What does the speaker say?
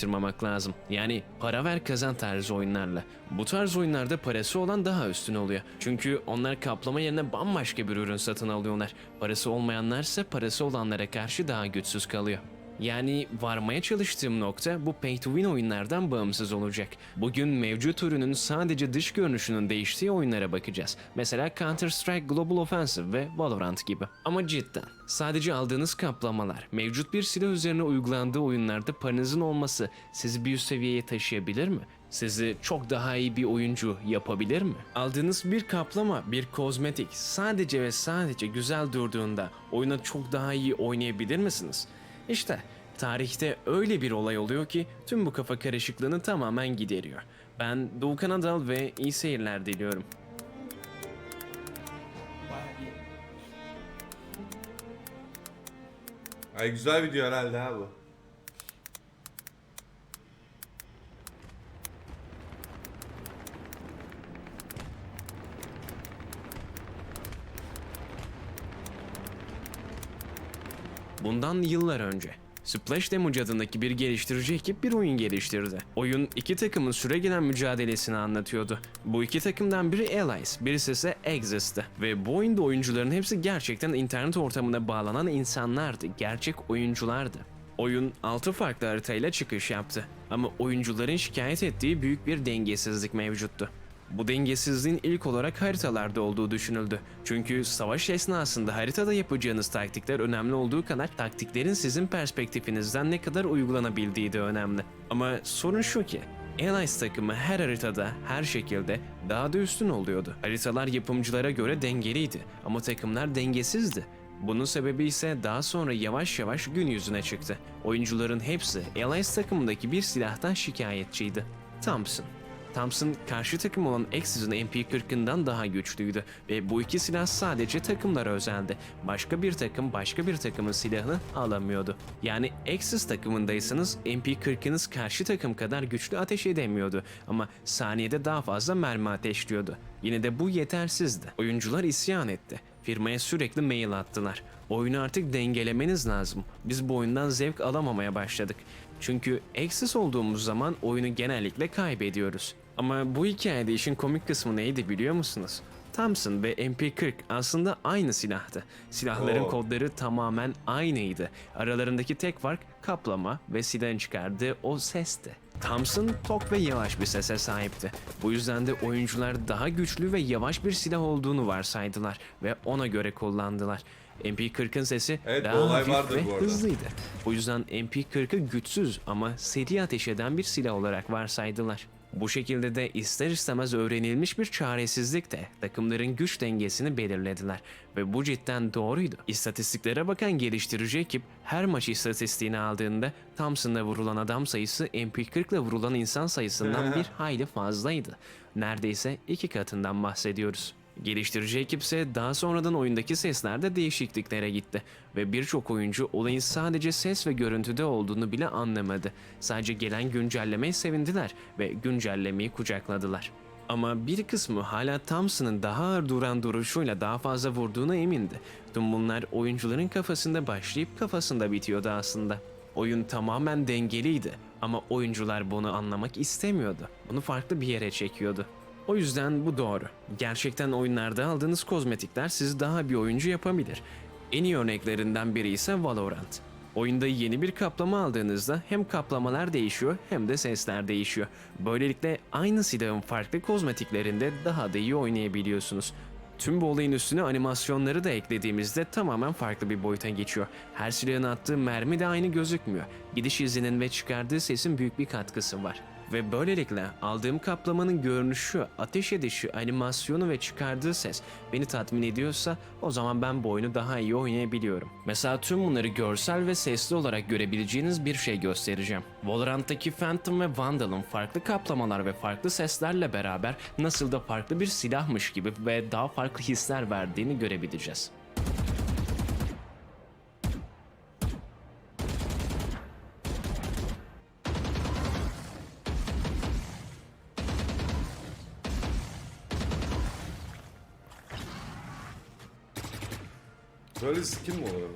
tırmamak lazım. Yani para ver kazan tarzı oyunlarla. Bu tarz oyunlarda parası olan daha üstün oluyor. Çünkü onlar kaplama yerine bambaşka bir ürün satın alıyorlar. Parası olmayanlarsa parası olanlara karşı daha güçsüz kalıyor. Yani varmaya çalıştığım nokta bu pay to win oyunlardan bağımsız olacak. Bugün mevcut ürünün sadece dış görünüşünün değiştiği oyunlara bakacağız. Mesela Counter Strike Global Offensive ve Valorant gibi. Ama cidden sadece aldığınız kaplamalar, mevcut bir silah üzerine uygulandığı oyunlarda paranızın olması sizi bir üst seviyeye taşıyabilir mi? Sizi çok daha iyi bir oyuncu yapabilir mi? Aldığınız bir kaplama, bir kozmetik sadece ve sadece güzel durduğunda oyuna çok daha iyi oynayabilir misiniz? İşte tarihte öyle bir olay oluyor ki tüm bu kafa karışıklığını tamamen gideriyor. Ben Doğukan Adal ve iyi seyirler diliyorum. Ay güzel video herhalde ha bu. Bundan yıllar önce Splash Damage adındaki bir geliştirici ekip bir oyun geliştirdi. Oyun iki takımın süre gelen mücadelesini anlatıyordu. Bu iki takımdan biri Allies, birisi ise Axis'ti. Ve bu oyunda oyuncuların hepsi gerçekten internet ortamına bağlanan insanlardı, gerçek oyunculardı. Oyun 6 farklı haritayla çıkış yaptı. Ama oyuncuların şikayet ettiği büyük bir dengesizlik mevcuttu. Bu dengesizliğin ilk olarak haritalarda olduğu düşünüldü. Çünkü savaş esnasında haritada yapacağınız taktikler önemli olduğu kadar taktiklerin sizin perspektifinizden ne kadar uygulanabildiği de önemli. Ama sorun şu ki Allies takımı her haritada, her şekilde daha da üstün oluyordu. Haritalar yapımcılara göre dengeliydi ama takımlar dengesizdi. Bunun sebebi ise daha sonra yavaş yavaş gün yüzüne çıktı. Oyuncuların hepsi Allies takımındaki bir silahtan şikayetçiydi. Thompson. Thompson karşı takım olan Axis'in MP40'ından daha güçlüydü ve bu iki silah sadece takımlara özeldi. Başka bir takım başka bir takımın silahını alamıyordu. Yani Axis takımındaysanız MP40'ınız karşı takım kadar güçlü ateş edemiyordu ama saniyede daha fazla mermi ateşliyordu. Yine de bu yetersizdi. Oyuncular isyan etti. Firmaya sürekli mail attılar. Oyunu artık dengelemeniz lazım. Biz bu oyundan zevk alamamaya başladık. Çünkü eksiz olduğumuz zaman oyunu genellikle kaybediyoruz. Ama bu hikayede işin komik kısmı neydi biliyor musunuz? Thompson ve MP40 aslında aynı silahtı. Silahların Oo. kodları tamamen aynıydı. Aralarındaki tek fark kaplama ve silahın çıkardığı o sesti. Thompson tok ve yavaş bir sese sahipti. Bu yüzden de oyuncular daha güçlü ve yavaş bir silah olduğunu varsaydılar ve ona göre kullandılar. MP40'ın sesi Evet, daha hafif ve bu arada. hızlıydı. Bu yüzden MP40'ı güçsüz ama seri ateş eden bir silah olarak varsaydılar. Bu şekilde de ister istemez öğrenilmiş bir çaresizlik de takımların güç dengesini belirlediler ve bu cidden doğruydu. İstatistiklere bakan geliştirici ekip her maç istatistiğini aldığında Thompson'la vurulan adam sayısı MP40 ile vurulan insan sayısından bir hayli fazlaydı. Neredeyse iki katından bahsediyoruz. Geliştirici ekip ise daha sonradan oyundaki seslerde değişikliklere gitti ve birçok oyuncu olayın sadece ses ve görüntüde olduğunu bile anlamadı. Sadece gelen güncellemeye sevindiler ve güncellemeyi kucakladılar. Ama bir kısmı hala Thompson'ın daha ağır duran duruşuyla daha fazla vurduğuna emindi. Tüm bunlar oyuncuların kafasında başlayıp kafasında bitiyordu aslında. Oyun tamamen dengeliydi ama oyuncular bunu anlamak istemiyordu. Bunu farklı bir yere çekiyordu. O yüzden bu doğru. Gerçekten oyunlarda aldığınız kozmetikler sizi daha bir oyuncu yapabilir. En iyi örneklerinden biri ise Valorant. Oyunda yeni bir kaplama aldığınızda hem kaplamalar değişiyor hem de sesler değişiyor. Böylelikle aynı silahın farklı kozmetiklerinde daha da iyi oynayabiliyorsunuz. Tüm bu olayın üstüne animasyonları da eklediğimizde tamamen farklı bir boyuta geçiyor. Her silahın attığı mermi de aynı gözükmüyor. Gidiş izinin ve çıkardığı sesin büyük bir katkısı var. Ve böylelikle aldığım kaplamanın görünüşü, ateş edişi, animasyonu ve çıkardığı ses beni tatmin ediyorsa o zaman ben bu oyunu daha iyi oynayabiliyorum. Mesela tüm bunları görsel ve sesli olarak görebileceğiniz bir şey göstereceğim. Valorant'taki Phantom ve Vandal'ın farklı kaplamalar ve farklı seslerle beraber nasıl da farklı bir silahmış gibi ve daha farklı hisler verdiğini görebileceğiz. Böyle skin mi olur?